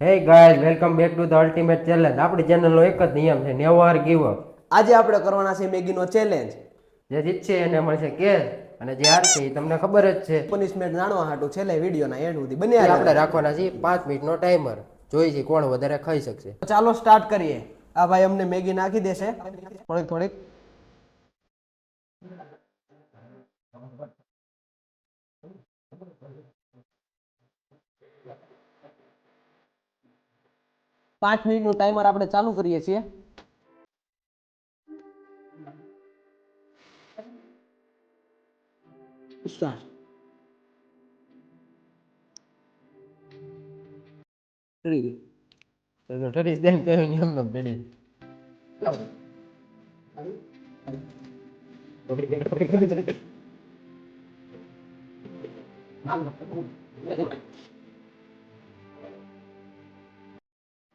Hey guys welcome back to the ultimate challenge આપણી ચેનલનો એક જ નિયમ છે નેવર ગીવ અપ આજે આપણે કરવાના છે મેગીનો ચેલેન્જ જે જીતશે એને મળશે કેશ અને જે હારશે એ તમને ખબર જ છે. પનિશમેન્ટ જાણવા હાટું છેલ્લે વિડીયોના એન્ડ સુધી એ બન્યા આપણે રાખવાના છે પાંચ મિનિટનો ટાઈમર જોઈ છે કોણ વધારે ખાઈ શકશે. ચાલો સ્ટાર્ટ કરીએ. આ ભાઈ અમને મેગી નાખી દેશે. થોડીક થોડીક. પાંચ મિનિટનું ટાઈમર આપણે ચાલુ કરીએ છીએ.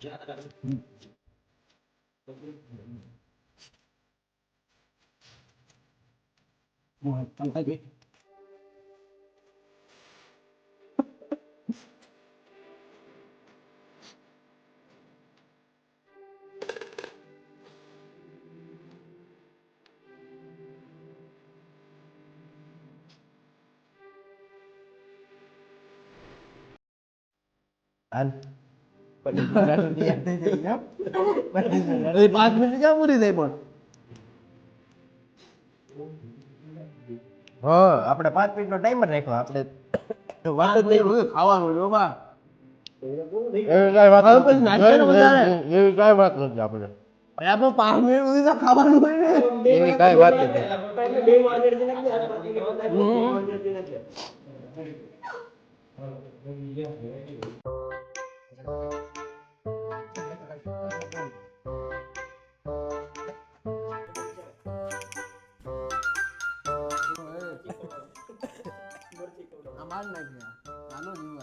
શું ચટકે નો હાલ એ પાંચ મિનિટ ક્યાં પૂરી થઈ પણ હ આપણે પાંચ મિનિટનો ટાઈમર રાખ્યો આપણે વાત જ નહીં ખાવાનું જો બા એવી કાંઈ વાત. એવી કાંઈ નથી આપણે આપણે પાંચ મિનિટ સુધી તો ખાવાનું હોય ને એવી કાંઈ વાત નથી આ માર નાખ્યા નાનો જીવવાનું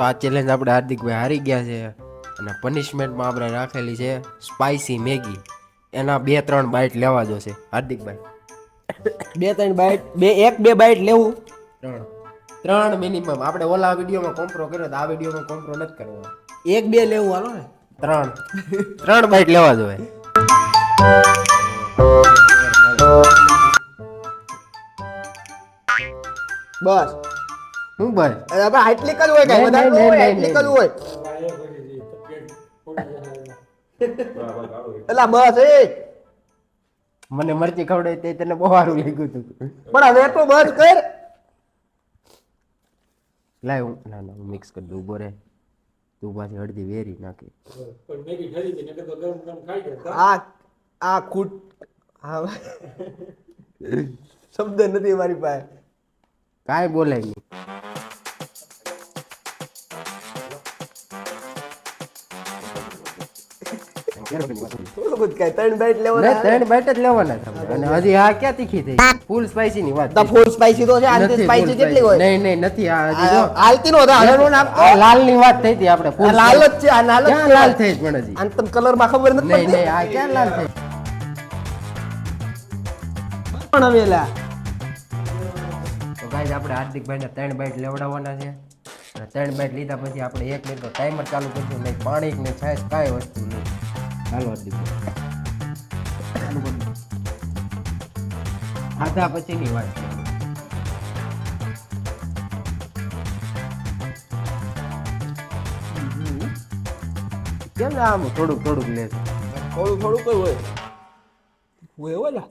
તો આ ચેલેન્જ આપણે હાર્દિકભાઈ હારી ગયા છે. અને પનિશમેન્ટમાં આપણે રાખેલી છે સ્પાઇસી મેગી. એના બે ત્રણ બાઇટ લેવા જોશે. હાર્દિકભાઈ બે ત્રણ બાઇટ બે એક બે બાઇટ લેવું. ત્રણ. ત્રણ મિનિમમ આપણે ઓલા વિડીયોમાં કોમ્પ્રો કર્યો તો આ વિડીયોમાં કોમ્પ્રો નથી કરવો એક બે લેવું હાલો ને. ત્રણ. ત્રણ બાઇટ લેવા જોઈએ બસ. શું ભાઈ? આપણે આટલી જ હોય કાંઈ વધારે નહીં, હોય આટલી જ હોય. એલા બસ એ. મને મરચી ખવડાવી તે તને બહુ સારું લાગ્યું હતું પણ હવે તો બસ કર. લાય હું ના ના હું મિક્સ કરી દઉં ઊભો રે તું પાછી હળદી વેરી નાખી. આ આ ખૂટ હા. શબ્દ નથી મારી પાસે. કાંઈ બોલાય નહીં. થોડું કાંઈ ત્રણ બાઈટ લેવાના ત્રણ બાઈટ જ લેવાના અને હજી આ ક્યાં તીખી થઈ? ફૂલ સ્પાઈસી ની વાત ફૂલ સ્પાઈસી તો છે આની સ્પાઈસી કેટલી હોય? નહીં નહીં નથી આ હજી જો. નો થાય હવે નો નાખતો. આ લાલની વાત થઈ હતી આપણે full લાલ જ છે આ લાલ જ લાલ થઈ પણ હજી? આને તમે કલરમાં ખબર નથી નહીં નહીં આ ક્યાં લાલ થઈ પણ હવે લા? તો ગાઈઝ આપણે હાર્દિકભાઈને ત્રણ બાઈટ લેવડાવવાના છે. ત્રણ બાઈટ લીધા પછી આપણે એક મિનિટનો ટાઈમર ચાલુ કરશું નહીં પાણી ને છાશ કાંઈ વસ્તુ નહીં. હાલો. ખાધા પછીની વાત. છે કેમ આમ થોડુંક થોડુંક લે છે? થોડું થોડું કઈ હોય. હોય ઓલા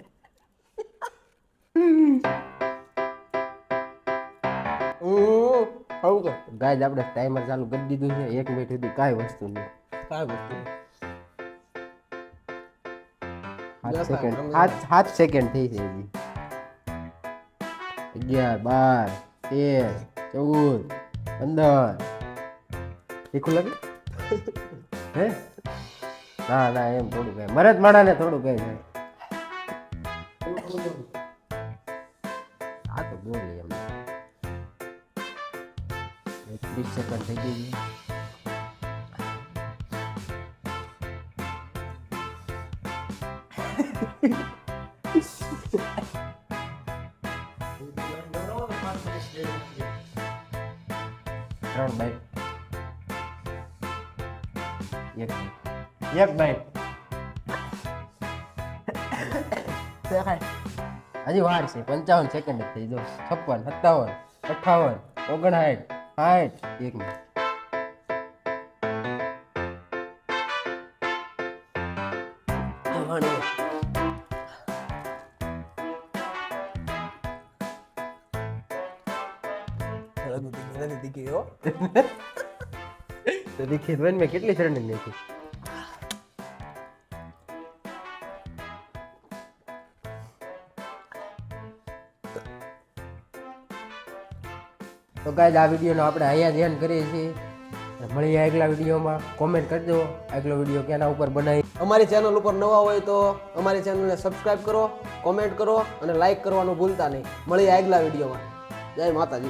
ગાય આપણે ટાઈમર ચાલુ કરી દીધું છે. એક મિનિટ સુધી કાંઈ વસ્તુ નહીં. કાંઈ વસ્તુ સાત સેકન્ડ. સાત સાત સેકન્ડ થઈ છે હજી. અગિયાર બાર તેર ચૌદ પંદર. તીખું લાગે? હે? ના ના એમ થોડું કહે મરદ માણાને થોડું કહે છે આ તો બોલી એમ. ત્રીસ સેકન્ડ થઈ ગઈ છે ત્રણ બાઈક એક એક બાઈક દેખાય હજી વાર છે પંચાવન સેકન્ડ જ થઈ જો છપ્પન સત્તાવન અઠાવન ઓગણસાઠ સાઠ એક મિનિટ નથી દીકી હો. તો દીક્ષિત બેન મેં કેટલી શ્રેણી નાખી તો ગાય આ વિડીયોનો આપણે અહીંયા ધ્યાન કરીએ છીએ. મળીએ આગલા વિડીયોમાં. કોમેન્ટ કરજો આગલો વીડિયો કેના ઉપર બનાવી અમારી ચેનલ ઉપર નવા હોય તો અમારી ચેનલને સબસ્ક્રાઇબ કરો કોમેન્ટ કરો અને લાઈક કરવાનું ભૂલતા નહીં. મળીએ આગલા વિડીયોમાં. જય માતાજી.